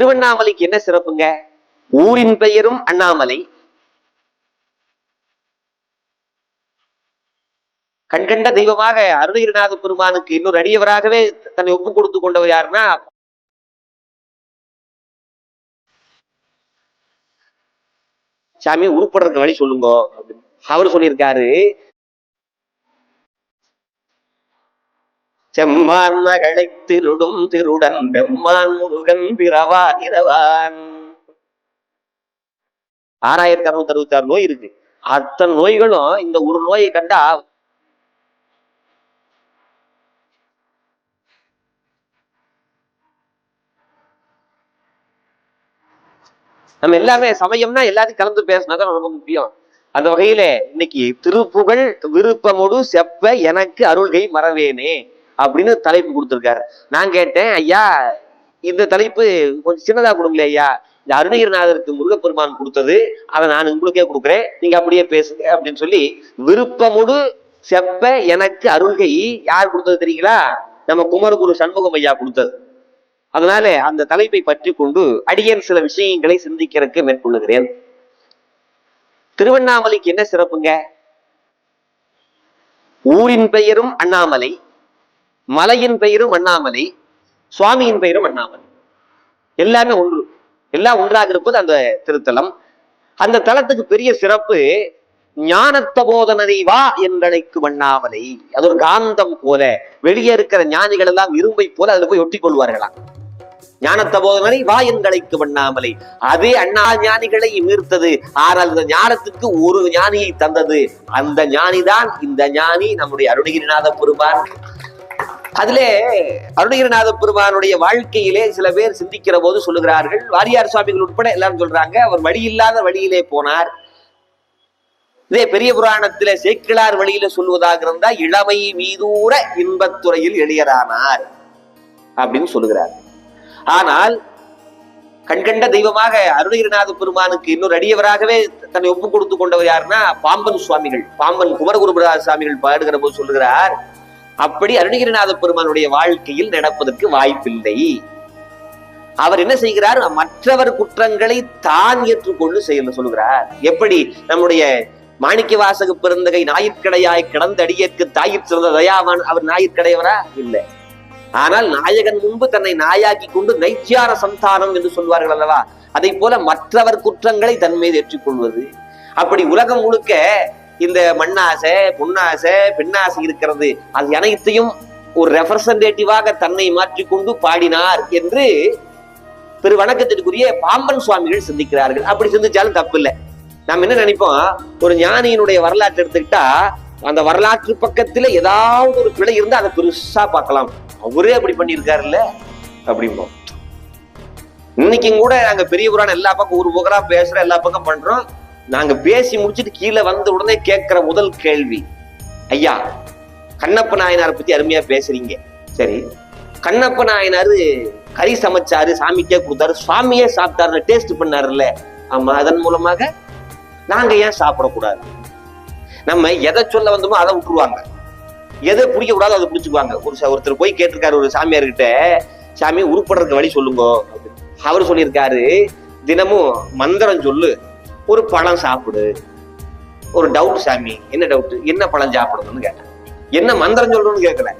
திருவண்ணாமலைக்கு என்ன சிறப்புங்க? ஊரின் பெயரும் அண்ணாமலை. கண்கண்ட தெய்வமாக அருணகிரிநாத பெருமானுக்கு இன்னொரு அடியவராகவே தன்னை ஒப்பு கொடுத்து கொண்டவர் யாருன்னா சாமி உருப்படுறதுக்கு வழி சொல்லுங்க அவர் சொல்லியிருக்காரு செம்மான் மகளை திருடும் திருடன் பெம்மான் முருகன் பிறவா இரவான். ஆறாயிரத்தி அறுநூத்தி அறுபத்தி ஆறு நோய் இருக்கு. அத்தனை நோய்களும் இந்த ஒரு நோயை கண்டா நம்ம எல்லாமே சமயம்னா எல்லாத்தையும் கலந்து பேசினாதான் ரொம்ப முக்கியம். அந்த வகையில இன்னைக்கு திருப்புகழ் விருப்பமுடு செப்ப எனக்கு அருள்கை மறவேனே. அப்படின்னு தலைப்பு கொடுத்துருக்காரு. நான் கேட்டேன் ஐயா இந்த தலைப்பு கொஞ்சம் சின்னதாக கொடுங்களே ஐயா. இந்த அருணகிரிநாதருக்கு முருகப்பெருமான் கொடுத்தது அதை நான் உங்களுக்கே கொடுக்குறேன். நீங்க அப்படியே பேசுங்க அப்படின்னு சொல்லி விருப்பமுடு செப்ப எனக்கு அருள்கை. யார் கொடுத்தது தெரியுங்களா? நம்ம குமரகுரு சண்முகம் ஐயா கொடுத்தது. அதனால அந்த தலைப்பை பற்றி கொண்டு அடியன் சில விஷயங்களை சிந்திக்கிறதுக்கு மேற்கொள்ளுகிறேன். திருவண்ணாமலைக்கு என்ன சிறப்புங்க? ஊரின் பெயரும் அண்ணாமலை. மலையின் பெயரும் அண்ணாமலை சுவாமியின் பெயரும் அண்ணாமலை. எல்லாமே ஒன்று எல்லாம் ஒன்றாக இருப்பது அந்த திருத்தலம். அந்த தலத்துக்கு பெரிய சிறப்பு ஞானத்த போதனரை வா என்றழைக்கும் அண்ணாமலை. அது ஒரு காந்தம் போல வெளியே இருக்கிற ஞானிகள் எல்லாம் இரும்பை போல அதுல போய் ஒட்டி கொள்வார்களாம். ஞானத்தபோதனரை வா என்றழைக்கும் அண்ணாமலை. அதே அண்ணா ஞானிகளை மீர்த்தது ஆனால் இந்த ஞானத்துக்கு ஒரு ஞானியை தந்தது. அந்த ஞானிதான் இந்த ஞானி நம்முடைய அருணகிரிநாத பெருமான். அதிலே அருணகிரிநாத பெருமானுடைய வாழ்க்கையிலே சில பேர் சிந்திக்கிற போது சொல்லுகிறார்கள் வாரியார் சுவாமிகள் உட்பட எல்லாரும் சொல்றாங்க அவர் வழி இல்லாத வழியிலே போனார். இதே பெரிய புராணத்திலே சேக்கிழார் வழியில சொல்லுவதாக இருந்தா இளமை மீதூர இன்பத்துறையில் எளியரானார் அப்படின்னு சொல்லுகிறார். ஆனால் கண்கண்ட தெய்வமாக அருணகிரிநாத பெருமானுக்கு இன்னொரு அடியவராகவே தன்னை ஒப்பு கொடுத்து கொண்டவர் யாருன்னா பாம்பன் சுவாமிகள் பாம்பன் குமரகுருபராஜ சுவாமிகள் பாடுகிற போது சொல்லுகிறார் அப்படி அருணகிரிநாத பெருமானுடைய வாழ்க்கையில் நடப்பதற்கு வாய்ப்பில்லை. அவர் என்ன செய்கிறார்? மற்றவர் குற்றங்களை தான் ஏற்றுக்கொண்டு செய்ய சொல்லுகிறார் எப்படி? நம்முடைய மாணிக்க வாசக பிறந்தகை ஞாயிற்கடையாய் கிடந்த அடியேற்கு தாயிற் சிறந்த தயாவான் அவர் ஞாயிற்கடையவரா இல்லை. ஆனால் நாயகன் முன்பு தன்னை நாயாக்கி கொண்டு நைச்சியார சந்தானம் என்று சொல்வார்கள் அல்லவா? அதை போல மற்றவர் குற்றங்களை தன் மீது ஏற்றுக்கொள்வது. அப்படி உலகம் முழுக்க இந்த மண்ணாசை பொன்னாசை பெண்ணாசை இருக்கிறது. அது அனைத்தையும் ஒரு ரெப்ரசன்டேட்டிவாக தன்னை மாற்றிக்கொண்டு பாடினார் என்று பெரு வணக்கத்திற்குரிய பாம்பன் சுவாமிகள் சிந்திக்கிறார்கள். அப்படி சிந்திச்சாலும் தப்பு இல்லை நாம் என்ன நினைப்போம்? ஒரு ஞானியினுடைய வரலாற்று எடுத்துக்கிட்டா அந்த வரலாற்று பக்கத்துல ஏதாவது ஒரு பிழை இருந்தா அதை பெருசா பார்க்கலாம். அவரே அப்படி பண்ணியிருக்காருல்ல? அப்படிம்போம். இன்னைக்கும் கூட நாங்க பெரிய புராணம் எல்லா பக்கம் ஒரு புகழா பேசுறோம் எல்லா பக்கம் பண்றோம். நாங்க பேசி முடிச்சிட்டு கீழே வந்த உடனே கேட்கிற முதல் கேள்வி ஐயா கண்ணப்ப நாயனாரை பத்தி அருமையா பேசுறீங்க. சரி கண்ணப்ப நாயனாரு கறி சமைச்சாரு சாமிக்கே கொடுத்தாரு சுவாமியே சாப்பிட்டாரு டேஸ்ட் பண்ணாருல்ல. ஆமா அதன் மூலமாக நாங்க ஏன் சாப்பிடக்கூடாது? நம்ம எதை சொல்ல வந்தோமோ அதை விட்டுருவாங்க. எதை பிடிக்க கூடாது அதை பிடிச்சிக்குவாங்க. ஒரு ஒருத்தர் போய் கேட்டிருக்காரு ஒரு சாமியார் கிட்ட சாமி உருப்படுறதுக்கு வழி சொல்லுங்க. அவர் சொல்லியிருக்காரு தினமும் மந்திரம் சொல்லு. ஒரு பழம் சாப்பிடு. ஒரு டவுட் சாமி என்ன டவுட் என்ன பழம் சாப்பிடணும்னு கேட்டேன் என்ன மந்திரம் சொல்லணும்னு கேட்கல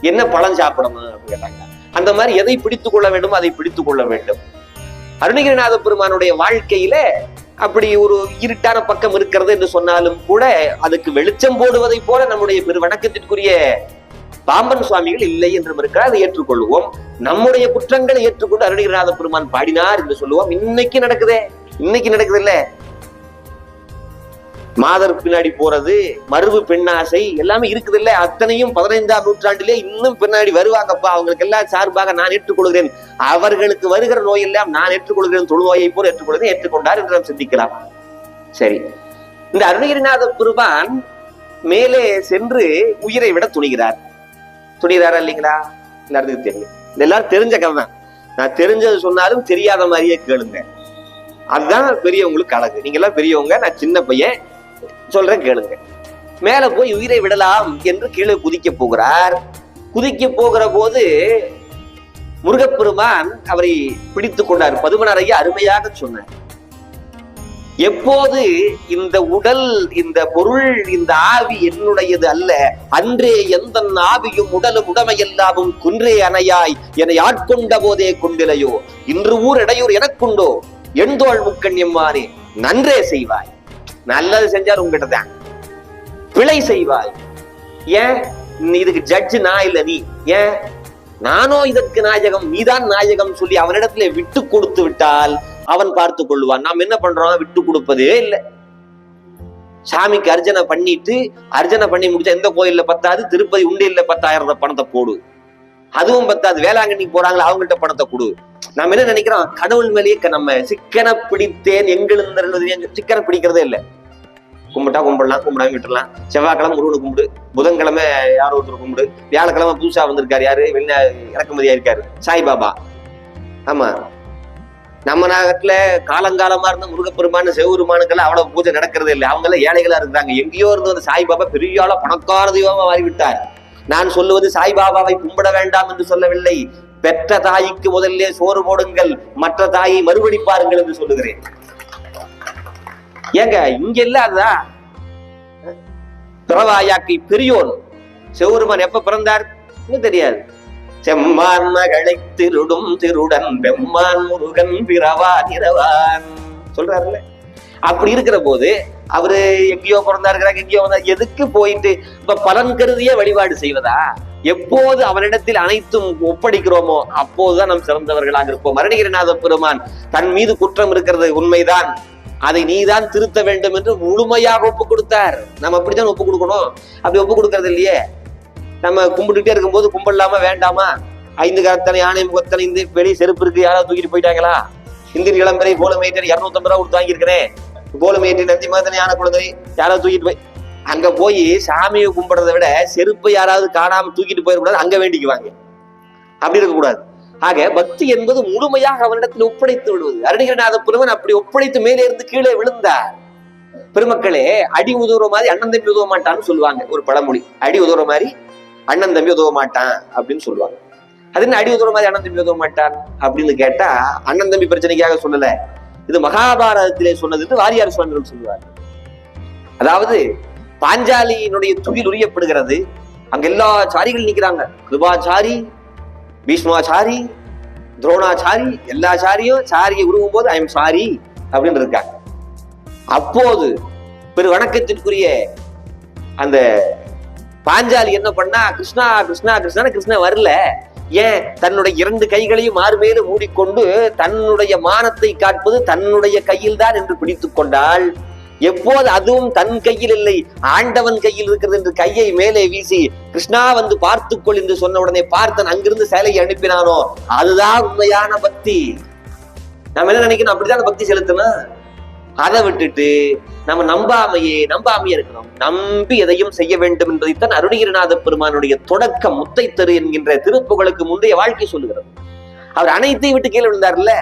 என்ன பழம் சாப்பிடணும் அப்படின்னு கேட்டாங்க. அந்த மாதிரி எதை பிடித்துக் கொள்ள வேண்டும் அதை பிடித்துக் கொள்ள வேண்டும். அருணகிரிநாத பெருமானுடைய வாழ்க்கையில அப்படி ஒரு இருட்டான பக்கம் இருக்கிறது என்று சொன்னாலும் கூட அதுக்கு வெளிச்சம் போடுவதை போல நம்முடைய பெரு வணக்கத்திற்குரிய பாம்பன் சுவாமிகள் இல்லை என்று இருக்கிறார். அதை ஏற்றுக்கொள்வோம். நம்முடைய குற்றங்களை ஏற்றுக்கொண்டு அருணகிரிநாத பெருமான் பாடினார் என்று சொல்லுவோம். இன்னைக்கு நடக்குதே. இன்னைக்கு நடக்குது இல்ல மாதர் பின்னாடி போறது மறுபு பெண்ணாசை எல்லாமே இருக்குது இல்ல அத்தனையும் பதினைந்தாம் நூற்றாண்டிலே இன்னும் பின்னாடி வருவாங்கப்பா. அவங்களுக்கு எல்லாம் சார்பாக நான் ஏற்றுக்கொள்கிறேன். அவர்களுக்கு வருகிற நோய் எல்லாம் நான் ஏற்றுக்கொள்கிறேன். தொழுநோயை போல ஏற்றுக்கொள்கிறேன். ஏற்றுக்கொண்டார் என்று நாம் சிந்திக்கலாம். சரி. இந்த அருணகிரிநாத பெருமான் மேலே சென்று உயிரை விட துணிகிறார். துணிகிறாரா இல்லைங்களா? எல்லாருக்கும் தெரியும். இதெல்லாம் எல்லாரும் தெரிஞ்ச கதை தான் நான் தெரிஞ்சது சொன்னாலும் தெரியாத மாதிரியே கேளுங்க. அதுதான் பெரியவங்களுக்கு அழகு. நீங்க எல்லாம் பெரியவங்க நான் சின்ன பையன் சொல்றேன் கேளுங்க. மேல போய் உயிரை விடலாம் என்று கீழே குதிக்க போகிறார். குதிக்க போகிற போது முருகப்பெருமான் அவரை பிடித்துக் கொண்டார். பதுமனரைய அருமையாக சொன்னார். எப்போது இந்த உடல் இந்த பொருள் இந்த ஆவி என்னுடையது அல்ல. அன்றே எந்த ஆவியும் உடலும் உடமையெல்லாவும் குன்றே அணையாய் என்னை ஆட்கொண்ட போதே கொண்டிலையோ. இன்று ஊர் இடையூர் எனக்குண்டோ? எண்தோள் முக்கண் எம்மானே நன்றே செய்வாய். நல்லது செஞ்சார் உங்ககிட்ட தான் பிழை செய்வாய். ஏன்? இதுக்கு ஜட்ஜ் நான் இல்ல நீ. ஏன்? நானோ இதற்கு நாயகம் நீதான் நாயகம் சொல்லி அவனிடத்துல விட்டு கொடுத்து விட்டால் அவன் பார்த்து கொள்வான். நாம் என்ன பண்றோம்? விட்டு கொடுப்பதே இல்லை. சாமிக்கு அர்ச்சனை பண்ணிட்டு அர்ச்சனை பண்ணி முடிச்சா எந்த கோயில்ல பத்தாது திருப்பதி உண்டியல்ல பத்தாயிரம் பணத்தை போடு. அதுவும் பத்தாது. வேளாங்கண்ணிக்கு போறாங்களா அவங்கள்ட்ட பணத்தை கொடு. நம்ம என்ன நினைக்கிறோம்? கடவுள் மேலேயே நம்ம சிக்கனை பிடித்தேன் எங்கிருந்த சிக்கனை பிடிக்கிறதே இல்லை. கும்பிட்டா கும்பிடலாம் கும்பிடாம விட்டுலாம் செவ்வாய்க்கிழமை முருகனை கும்பிடு. புதன்கிழமை யாரோ ஒருத்தர் கும்பிடு. வியாழக்கிழமை புதுசா வந்திருக்காரு யாரு? வெளிநா இறக்குமதியா இருக்காரு. சாய்பாபா. ஆமா. நம்ம நாகத்துல காலங்காலமா இருந்த முருகப்பெருமான சிவபெருமானுக்கெல்லாம் அவ்வளவு பூஜை நடக்கிறதே இல்லை. அவங்க எல்லாம் ஏழைகளா இருக்கிறாங்க. எங்கேயோ இருந்து வந்து சாய்பாபா பெரிய ஆளா பணக்கார தெய்வமா மாறிவிட்டார். நான் சொல்லுவது சாய்பாபாவை கும்பிட வேண்டாம் என்று சொல்லவில்லை. பெற்ற தாய்க்கு முதல்ல சோறு போடுங்கள் மற்ற தாயை மறுபடி பாருங்கள் என்று சொல்லுகிறேன். ஏங்க இங்க இல்லாததா? பிறவாயாக்கை பெரியோன் சிவபெருமான் எப்ப பிறந்தார்? தெரியாது. செம்மான் மகளை திருடும் திருடன் பெம்மான் முருகன் பிறவா திரவான் சொல்றாருல்ல? அப்படி இருக்கிற போது அவரு எங்கேயோ பிறந்தாருக்கிறாங்க எங்கேயோ வந்தா எதுக்கு போயிட்டு இப்ப பலன் கருதிய வழிபாடு செய்வதா? எப்போது அவரிடத்தில் அனைத்தும் ஒப்படைக்கிறோமோ அப்போதுதான் நாம் சிறந்தவர்களாக இருப்போம். மரணிகிரநாத பெருமான் தன் மீது குற்றம் இருக்கிறது உண்மைதான். அதை நீதான் திருத்த வேண்டும் என்று முழுமையாக ஒப்பு கொடுத்தார். நம்ம அப்படித்தான் ஒப்பு கொடுக்கணும். அப்படி ஒப்பு கொடுக்கறது இல்லையே? நம்ம கும்பிட்டுட்டே இருக்கும்போது கும்பிடலாமா வேண்டாமா? ஐந்து கரத்தனை ஆணை முகத்தனை இந்த வெளியே செருப்பு இருக்கு யாராவது தூக்கிட்டு போயிட்டாங்களா? இந்தியன் இளம்பரை கோலமேட்டர் இரநூத்தம்பது ரூபா கொடுத்து வாங்கியிருக்கிறேன். கோலமேட்டி நந்தி மகத்தனை குழந்தை யாராவது தூக்கிட்டு போய் அங்க போய் சாமியை கும்பிடுறதை விட செருப்பை யாராவது காணாம தூக்கிட்டு போயிடக்கூடாது அங்க வேண்டிக்குவாங்க. அப்படி இருக்கக்கூடாது. ஆக பக்தி என்பது முழுமையாக அவனிடத்தில் ஒப்படைத்து விடுவது. அருணகிரிநாத புலவன் அப்படி ஒப்படைத்து மேலே இருந்து கீழே விழுந்தார். பெருமக்களே அடி உதவுற மாதிரி அண்ணன் தம்பி உதவ மாட்டான்னு சொல்லுவாங்க ஒரு பழமொழி. அடி உதவுற மாதிரி அண்ணன் தம்பி உதவ மாட்டான் அப்படின்னு சொல்லுவாங்க. அது என்ன அடி உதவுற மாதிரி அண்ணன் தம்பி உதவ மாட்டான் அப்படின்னு கேட்டா அண்ணன் தம்பி பிரச்சனைக்காக சொல்லல. இது மகாபாரதத்திலே சொன்னதுன்னு வாரியார் சுவாமிகள் சொல்லுவார். அதாவது பாஞ்சாலியினுடைய துகில் உரியப்படுகிறது. அங்க எல்லா சாரிகள் நிக்கிறாங்க கிருபாச்சாரி பீஷ்மாச்சாரி துரோணாச்சாரி எல்லா சாரியும் சாரியை உருவும் போது ஐம் சாரி அப்படின்னு இருக்காங்க. அப்போது பெரு வணக்கத்திற்குரிய அந்த பாஞ்சாலி என்ன பண்ணா கிருஷ்ணா கிருஷ்ணா கிருஷ்ணா கிருஷ்ணா வரல. ஏன் தன்னுடைய இரண்டு கைகளையும் மார்மேல மூடிக்கொண்டு தன்னுடைய மானத்தை காட்பது தன்னுடைய கையில் தான் என்று பிடித்துக் கொண்டால் எப்போது அதுவும் தன் கையில் இல்லை ஆண்டவன் கையில் இருக்கிறது என்று கையை மேலே வீசி கிருஷ்ணா வந்து பார்த்துக்கொள் என்று சொன்ன உடனே பார்த்தன் அங்கிருந்து சேலையை அனுப்பினானோ? அதுதான் உண்மையான பக்தி. நம்ம என்ன நினைக்கணும்? அப்படிதான் பக்தி செலுத்தணும். அதை விட்டுட்டு நம்ம நம்பாமையே நம்பாமையே இருக்கிறோம் நம்பி எதையும் செய்ய வேண்டும் என்பதைத்தான் அருணகிரிநாத பெருமானுடைய தொடக்க முத்தை தரு என்கின்ற திருப்புகளுக்கு முந்தைய வாழ்க்கை சொல்லுகிறது. அவர் அனைத்தையும் விட்டு கீழே விழுந்தார்ல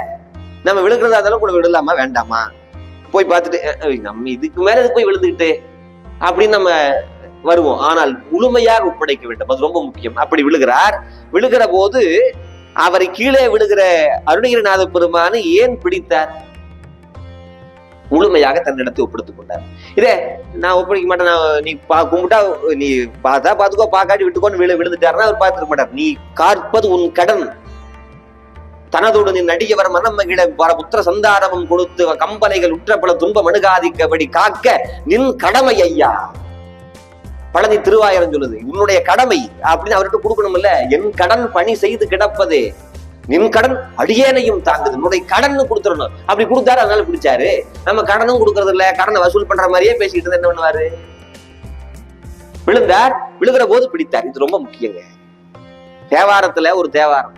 நம்ம விழுகிறதா இருந்தாலும் கூட விடலாமா வேண்டாமா? போய் பார்த்துட்டு நம்ம இதுக்கு மேல இது போய் விழுந்துக்கிட்டு அப்படின்னு நம்ம வருவோம். ஆனால் முழுமையாக ஒப்படைக்க வேண்டும். அது ரொம்ப முக்கியம். அப்படி விழுகிறார். விழுகிற போது அவரை கீழே விழுகிற அருணகிரிநாத பெருமானை ஏன் பிடித்தார்? முழுமையாக தன்னிடத்தை ஒப்படுத்திக் கொண்டார். இதே நான் ஒப்படைக்க மாட்டேன் நான் நீ பா கும்பிட்டா நீ பார்த்தா பார்த்துக்கோ பார்க்காட்டி விட்டுக்கோன்னு விழு விழுந்துட்டாருன்னா அவர் பார்த்துக்க மாட்டார். நீ காற்பது உன் கடன். தனதோடு நின் நடிகவர் மனம் மகிழ வர புத்திர சந்தாரமும் கொடுத்து கம்பலைகள் உற்ற பல துன்பம் அணுகாதிக்கபடி காக்க நின் கடமை ஐயா. பழனி திருவாயிரம் சொல்லுது உன்னுடைய கடமை அப்படின்னு அவர்கிட்ட கொடுக்கணும்ல என் கடன் பணி செய்து கிடப்பதே. நின் கடன் அடியேனையும் தாங்குது. உன்னுடைய கடன் கொடுத்துடணும். அப்படி கொடுத்தாரு அதனால பிடிச்சாரு. நம்ம கடனும் கொடுக்கறது இல்ல கடனை வசூல் பண்ற மாதிரியே பேசிக்கிட்டு என்ன பண்ணுவாரு? விழுந்தார். விழுகிற போது பிடித்தார். இது ரொம்ப முக்கியங்க. தேவாரத்துல ஒரு தேவாரம்.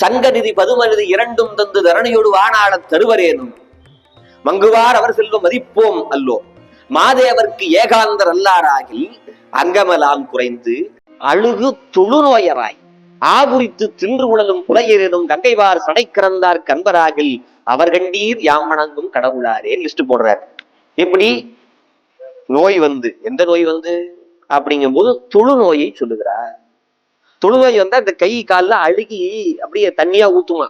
சங்கநிதி பதுமநிதி இரண்டும் தந்து தரணியோடு வானாட தருவரேனும். மங்குவார் அவர் செல்வம் மதிப்போம் அல்லோ. மாதேவர்க்கு ஏகாந்தர் அல்லாராகில் அங்கமலாம் குறைந்து அழுகு தொழுநோயராய். ஆபுரித்து தின்று உணலும் புலையேறும் கங்கைவார் சடை கிறந்தார் கண்பராகில். அவர் கண்டீர் யாம் வணங்கும் கடவுளாரே லிஸ்ட் போடுறார். எப்படி? நோய் வந்து. எந்த நோய் வந்து? அப்படிங்கும் போது தொழு நோயை சொல்லுகிறார். தொழுநோய் வந்தா இந்த கை கால்ல அழுகி அப்படியே தண்ணியா ஊத்துமா?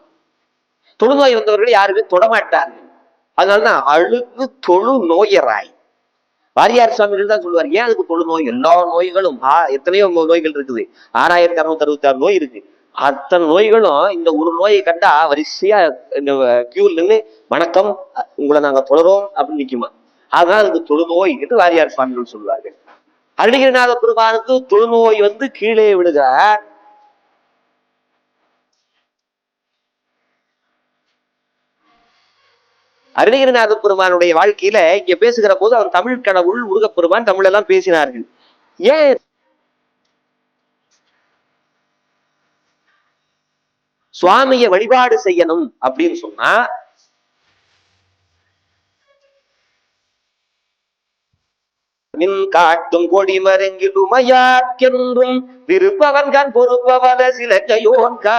தொழுநோய் வந்தவர்கள் யாருமே தொடமாட்டார்கள் அதனாலதான் அழுகு தொழு நோயராய். வாரியார் சுவாமிகள் தான் சொல்லுவார். ஏன் அதுக்கு தொழு நோய்? எல்லா நோய்களும். ஆ எத்தனையோ நோய்கள் இருக்குது. ஆறாயிரத்தி அறுநூத்தி அறுபத்தி ஆறு நோய் இருக்கு. அத்தனை நோய்களும் இந்த ஒரு நோயை கண்டா வரிசையா இந்த கியூல நின்று வணக்கம் உங்களை நாங்க தொடரோம் அப்படின்னு நிக்குமா? அதனால அதுக்கு தொழுநோய் என்று வாரியார் சுவாமிகள் சொல்லுவார்கள். அருணகிரிநாத பெருமானுக்கு தொழுநோய் வந்து கீழே விடுக அருணகிரிநாத பெருமானுடைய வாழ்க்கையில இங்க பேசுகிற போது அவர் தமிழ் கடவுள் முருகப்பெருமான் தமிழ் எல்லாம் பேசினார்கள். ஏன்? சுவாமியை வழிபாடு செய்யணும் அப்படின்னு சொன்னா மின் காட்டும் கொடி மருங்கில் உமையாக்கென்றும் பொறுப்பவன சிலக்கையோன்கா